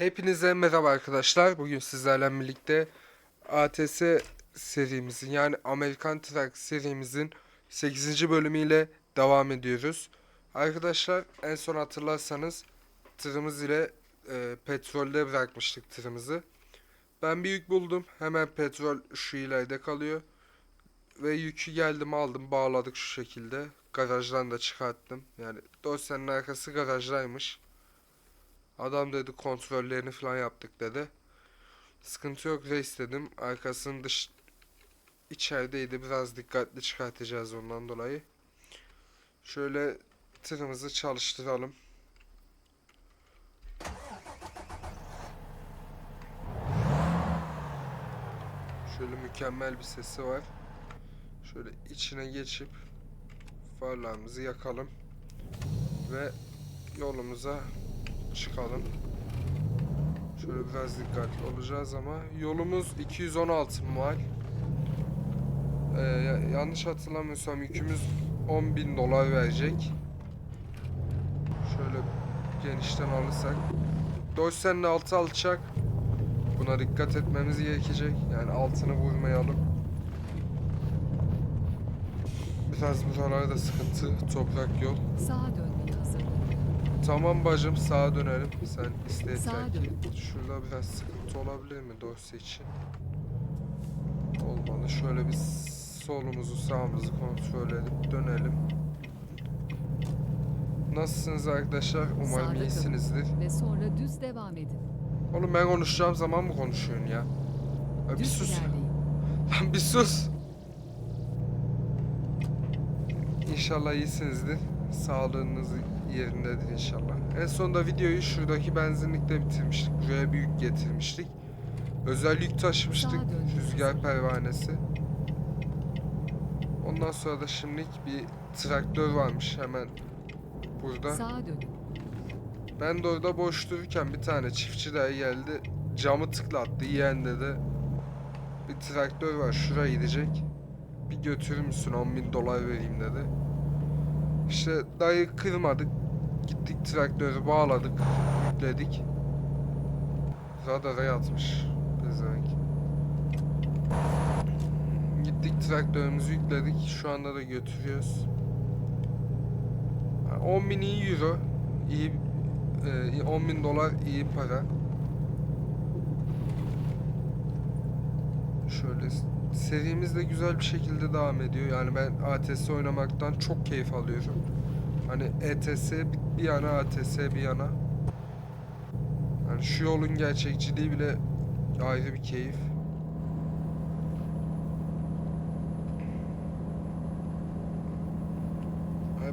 Hepinize merhaba arkadaşlar. Bugün sizlerle birlikte ATS serimizin yani Amerikan Truck serimizin 8. bölümüyle devam ediyoruz. Arkadaşlar en son hatırlarsanız tırımız ile e, petrolde bırakmıştık tırımızı. Ben bir yük buldum. Hemen petrol şu ileride kalıyor. Ve yükü geldim aldım bağladık şu şekilde. Garajdan da çıkarttım. Yani dosyanın arkası garajdaymış. Adam dedi kontrollerini falan yaptık dedi. Sıkıntı yok reis dedim. Arkasının dış içerideydi. Biraz dikkatli çıkartacağız ondan dolayı. Şöyle tırımızı çalıştıralım. Şöyle mükemmel bir sesi var. Şöyle içine geçip farlarımızı yakalım ve yolumuza çıkalım. Şöyle biraz dikkatli olacağız ama yolumuz 216 mil. Ee, ya- yanlış hatırlamıyorsam yükümüz 10 bin dolar verecek. Şöyle genişten alırsak. Dosyanın altı alçak. Buna dikkat etmemiz gerekecek. Yani altını vurmayalım. Biraz buralarda sıkıntı. Toprak yol. Sağa hazırlanın. Tamam bacım sağa dönelim. Sen iste Sağa yeter ki. dön. Şurada biraz sıkıntı olabilir mi dosya için? Olmalı. Şöyle bir solumuzu sağımızı kontrol edip dönelim. Nasılsınız arkadaşlar? Umarım Sağda iyisinizdir. Ve sonra düz devam edin. Oğlum ben konuşacağım zaman mı konuşuyorsun ya? ya bir sus. Lan bir sus. İnşallah iyisinizdir. Sağlığınız yerindedir inşallah. En sonunda videoyu şuradaki benzinlikte bitirmiştik. Buraya bir yük getirmiştik. Özel yük taşımıştık. Rüzgar pervanesi. Ondan sonra da şimdilik bir traktör varmış hemen burada. Sağa. Ben de orada boş dururken bir tane çiftçi daha geldi. Camı tıklattı. Yeğen dedi. Bir traktör var şuraya gidecek. Bir götürür müsün 10 bin dolar vereyim dedi. İşte dayı kırmadık. Gittik traktörü bağladık. Yükledik. Radara yatmış. Pezevenk. Gittik traktörümüzü yükledik. Şu anda da götürüyoruz. 10 bin iyi euro. İyi ee, 10 bin dolar iyi para. Şöyle serimiz de güzel bir şekilde devam ediyor. Yani ben ATS oynamaktan çok keyif alıyorum. Hani ETS bir- yana ATS bir yana. Yani şu yolun gerçekçiliği bile ayrı bir keyif.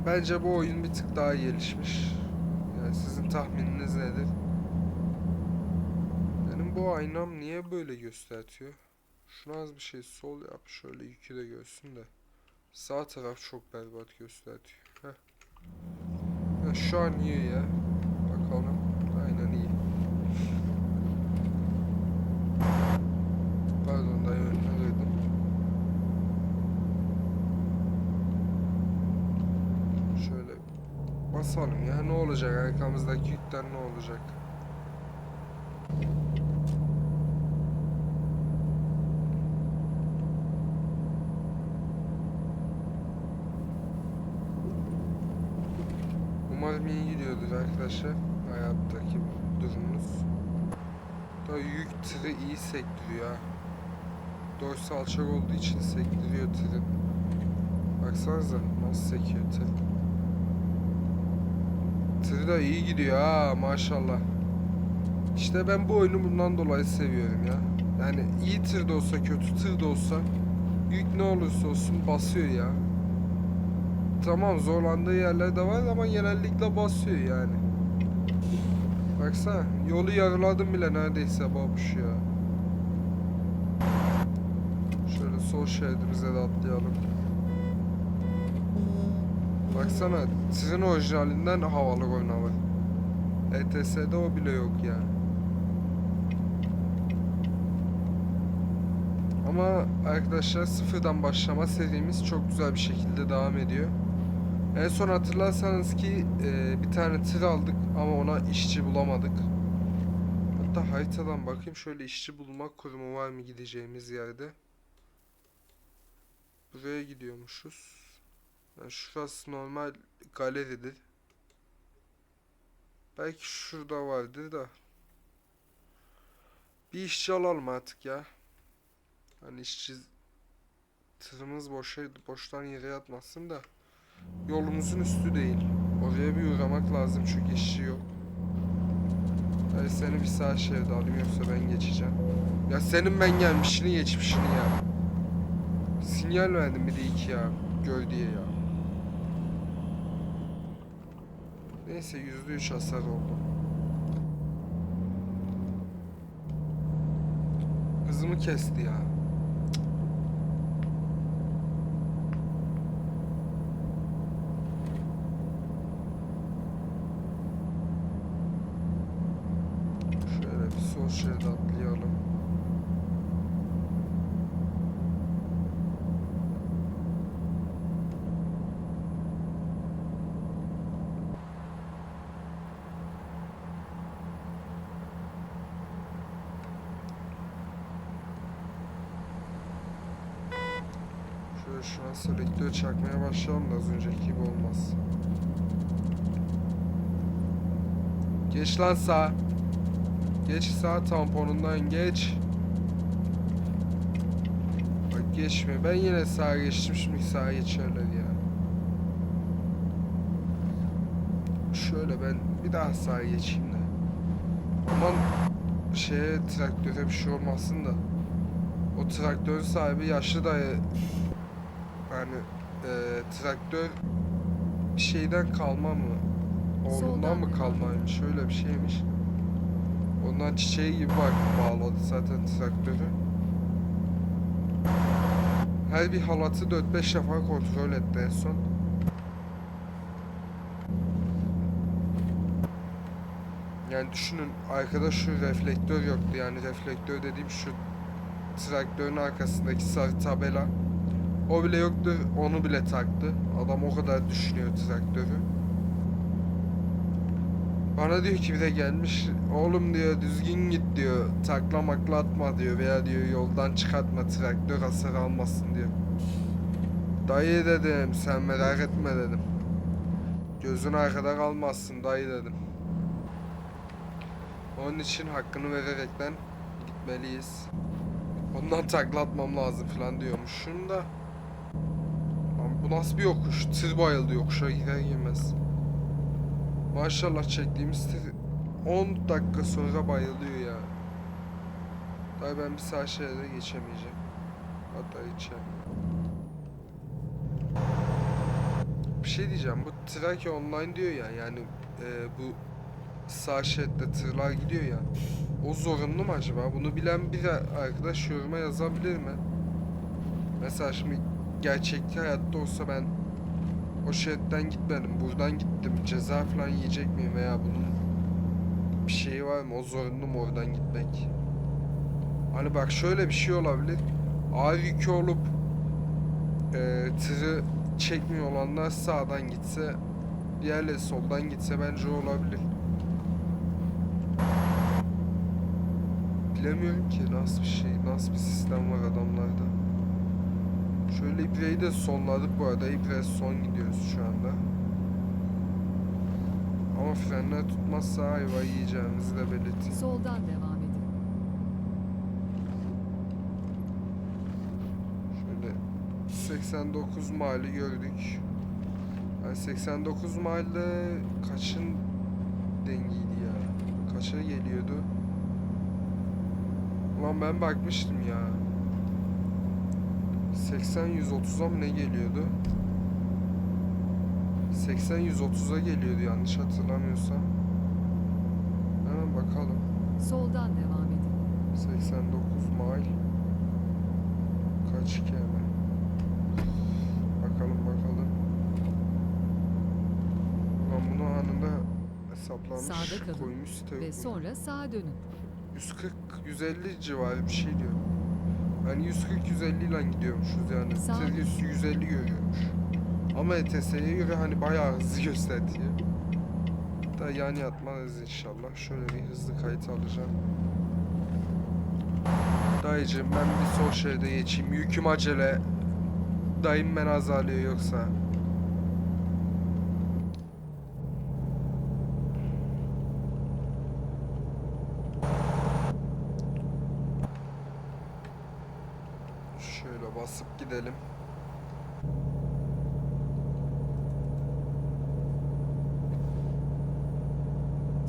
Bence bu oyun bir tık daha gelişmiş. Yani sizin tahmininiz nedir? Benim bu aynam niye böyle göstertiyor? Şuna az bir şey sol yap şöyle yükü de görsün de. Sağ taraf çok berbat göstertiyor. Ha, şu an iyi ya. Bakalım. Aynen iyi. Pardon dayı önüne kırdım. Şöyle basalım ya ne olacak arkamızdaki yükten ne olacak? Umarım iyi gidiyordur arkadaşlar hayattaki durumunuz. Da yük tırı iyi sektiriyor ha. Dorsi alçak olduğu için sektiriyor tırı. Baksanıza nasıl sekiyor tır. Tır da iyi gidiyor ha maşallah. İşte ben bu oyunu bundan dolayı seviyorum ya. Yani iyi tır da olsa kötü tır da olsa yük ne olursa olsun basıyor ya. Tamam zorlandığı yerler de var ama genellikle basıyor yani. Baksana yolu yarıladım bile neredeyse babuş ya. Şöyle sol şeridimize de atlayalım. Baksana tırın orijinalinden havalı oynalı. ETS'de o bile yok ya. Ama arkadaşlar sıfırdan başlama serimiz çok güzel bir şekilde devam ediyor. En son hatırlarsanız ki e, bir tane tır aldık ama ona işçi bulamadık. Hatta haritadan bakayım şöyle işçi bulma kurumu var mı gideceğimiz yerde. Buraya gidiyormuşuz. Yani şurası normal galeridir. Belki şurada vardır da. Bir işçi alalım artık ya. Hani işçi tırımız boşa, boştan yere yatmasın da. Yolumuzun üstü değil. Oraya bir uğramak lazım çünkü işçi yok. Hadi seni bir sağ şeride alayım yoksa ben geçeceğim. Ya senin ben gelmişini geçmişini ya. Sinyal verdim bir de iki ya. Gör diye ya. Neyse yüzde üç hasar oldu. Hızımı kesti ya. Şöyle şeride atlayalım. Şöyle şu an selektör çakmaya başlayalım da az önceki gibi olmaz. Geç lan sağ. Geç sağ tamponundan geç. Bak geçmiyor. Ben yine sağa geçtim. Şimdi sağa geçerler ya. Şöyle ben bir daha sağa geçeyim de. Aman şeye traktöre bir şey olmasın da. O traktörün sahibi yaşlı dayı. Yani e, traktör bir şeyden kalma mı? Oğlundan mı kalmaymış? Öyle bir şeymiş. Ondan çiçeği gibi bak bağladı zaten traktörü. Her bir halatı 4-5 defa kontrol etti en son. Yani düşünün arkada şu reflektör yoktu yani reflektör dediğim şu traktörün arkasındaki sarı tabela. O bile yoktu onu bile taktı. Adam o kadar düşünüyor traktörü. Bana diyor ki bir de gelmiş oğlum diyor düzgün git diyor takla makla atma diyor veya diyor yoldan çıkartma traktör hasar almasın diyor. Dayı dedim sen merak etme dedim. Gözün arkada kalmazsın dayı dedim. Onun için hakkını vererekten gitmeliyiz. Ondan takla atmam lazım falan diyormuşum da. Lan bu nasıl bir yokuş? Tır bayıldı yokuşa girer girmez. Maşallah çektiğimiz tır 10 dakika sonra bayılıyor ya. Daha ben bir sağ şeride geçemeyeceğim. Hatta geçeceğim. Bir şey diyeceğim. Bu Trake online diyor ya yani e, bu sağ şeritte tırlar gidiyor ya. O zorunlu mu acaba? Bunu bilen bir arkadaş yoruma yazabilir mi? Mesela şimdi gerçekte hayatta olsa ben o şeritten gitmedim. Buradan gittim. Ceza falan yiyecek miyim veya bunun bir şeyi var mı? O zorunlu mu oradan gitmek? Hani bak şöyle bir şey olabilir. Ağır yükü olup e, tırı çekmiyor olanlar sağdan gitse diğerleri soldan gitse bence olabilir. Bilemiyorum ki nasıl bir şey, nasıl bir sistem var adamlarda. Şöyle ibreyi de sonladık bu arada. İbre son gidiyoruz şu anda. Ama frenler tutmazsa ayva yiyeceğimizi de belirteyim. Soldan devam edin. Şöyle 89 mili gördük. Yani 89 milde kaçın dengiydi ya? Kaça geliyordu? Ulan ben bakmıştım ya. 80-130'a mı ne geliyordu? 80-130'a geliyordu yanlış hatırlamıyorsam. Hemen bakalım. Soldan devam edin. 89 mil kaç hemen bakalım bakalım Ulan bunu anında hesaplamış Sağda kalın koymuş site Ve sonra sağa dönün. 140 150 civarı bir şey diyor yani 140 150 ile gidiyormuşuz yani 100 150 görüyormuş ama ETS'ye göre hani bayağı hızlı gösteriyor Da yani yatmaz inşallah. Şöyle bir hızlı kayıt alacağım. Dayıcım ben bir sol şeride geçeyim. Yüküm acele. Dayım beni azarlıyor yoksa.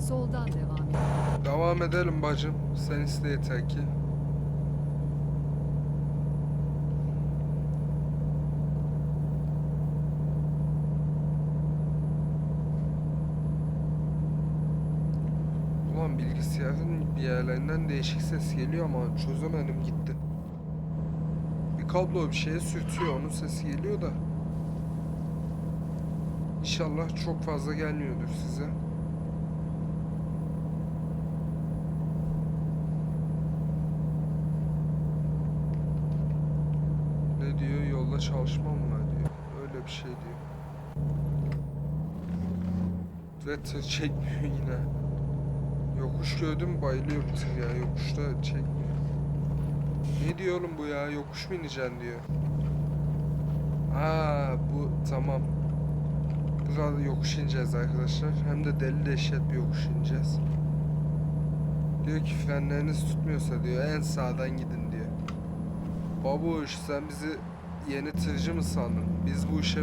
Soldan devam edin. Devam edelim bacım. Sen iste yeter ki. Ulan bilgisayarın bir yerlerinden değişik ses geliyor ama çözemedim gitti. Bir kablo bir şeye sürtüyor onun sesi geliyor da. İnşallah çok fazla gelmiyordur size. Ne diyor? Yolda çalışma mı var diyor. Öyle bir şey diyor. Tır çekmiyor yine. Yokuş gördüm bayılıyor bu ya. Yokuşta çekmiyor. Ne diyor oğlum bu ya? Yokuş mu ineceksin diyor. Aa bu tamam. Burada yokuş ineceğiz arkadaşlar. Hem de deli dehşet bir yokuş ineceğiz. Diyor ki frenleriniz tutmuyorsa diyor en sağdan gidin diyor. Babuş sen bizi yeni tırcı mı sandın? Biz bu işe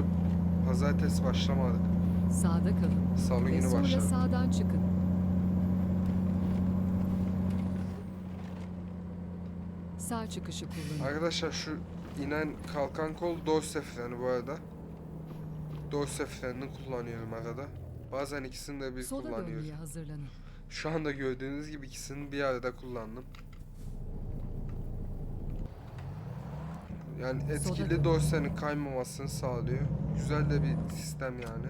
pazartesi başlamadık. Sağda kalın. Salı Ve günü sonra başladık. sağdan çıkın. Sağ çıkışı kullanın. Arkadaşlar şu inen kalkan kol dorse freni bu arada. Dorse frenini kullanıyorum arada. Bazen ikisini de bir Sola kullanıyorum. dönmeye hazırlanın. Şu anda gördüğünüz gibi ikisini bir arada kullandım. Yani etkili dorsenin kaymamasını sağlıyor. Güzel de bir sistem yani.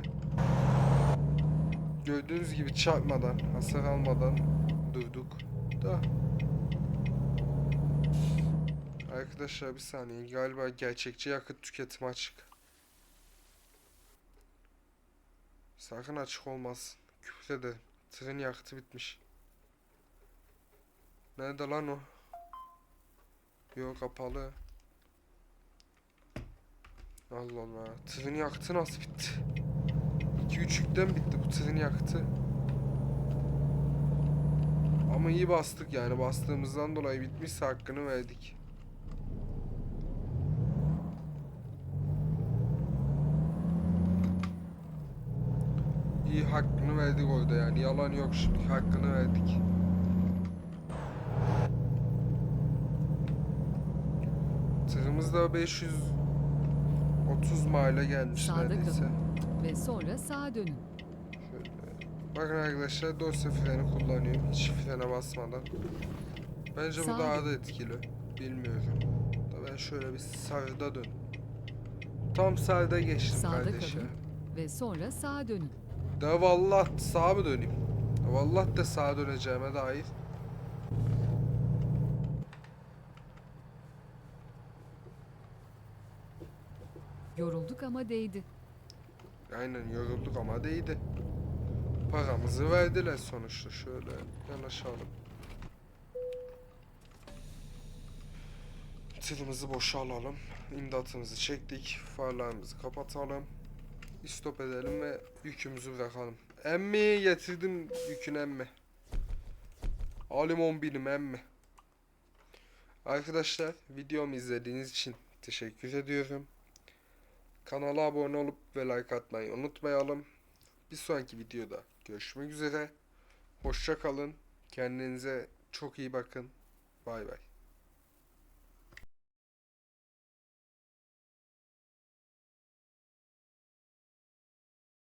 Gördüğünüz gibi çarpmadan, hasar almadan durduk. Da. Arkadaşlar bir saniye galiba gerçekçi yakıt tüketimi açık. Sakın açık olmasın. Küfür ederim. Tırın yakıtı bitmiş. Nerede lan o? Yok kapalı. Allah Allah. Tırın yaktı nasıl bitti? 2 üçlükten bitti bu tırın yaktı. Ama iyi bastık yani bastığımızdan dolayı bitmişse hakkını verdik. İyi hakkını verdik orada yani yalan yok şimdi hakkını verdik. Tırımızda 500 30 maile gelmiş Sağda neredeyse. kalın ve sonra sağa dönün. Bakın arkadaşlar dosya freni kullanıyorum hiç frene basmadan. Bence bu Sağ daha da etkili. Bilmiyorum. Da ben şöyle bir sarıda dön. Tam sarıda geçtim Sağda kardeşim. ve sonra sağa dönün. De vallah sağa mı döneyim? Vallah de sağa döneceğime dair Yorulduk ama değdi. Aynen yorulduk ama değdi. Paramızı verdiler sonuçta. Şöyle yanaşalım. Tırımızı boşa alalım. İmdatımızı çektik. Farlarımızı kapatalım. İstop edelim ve yükümüzü bırakalım. Emmi getirdim yükün emmi. Alim 10 binim emmi. Arkadaşlar videomu izlediğiniz için teşekkür ediyorum. Kanala abone olup ve like atmayı unutmayalım. Bir sonraki videoda görüşmek üzere. Hoşça kalın. Kendinize çok iyi bakın. Bay bay.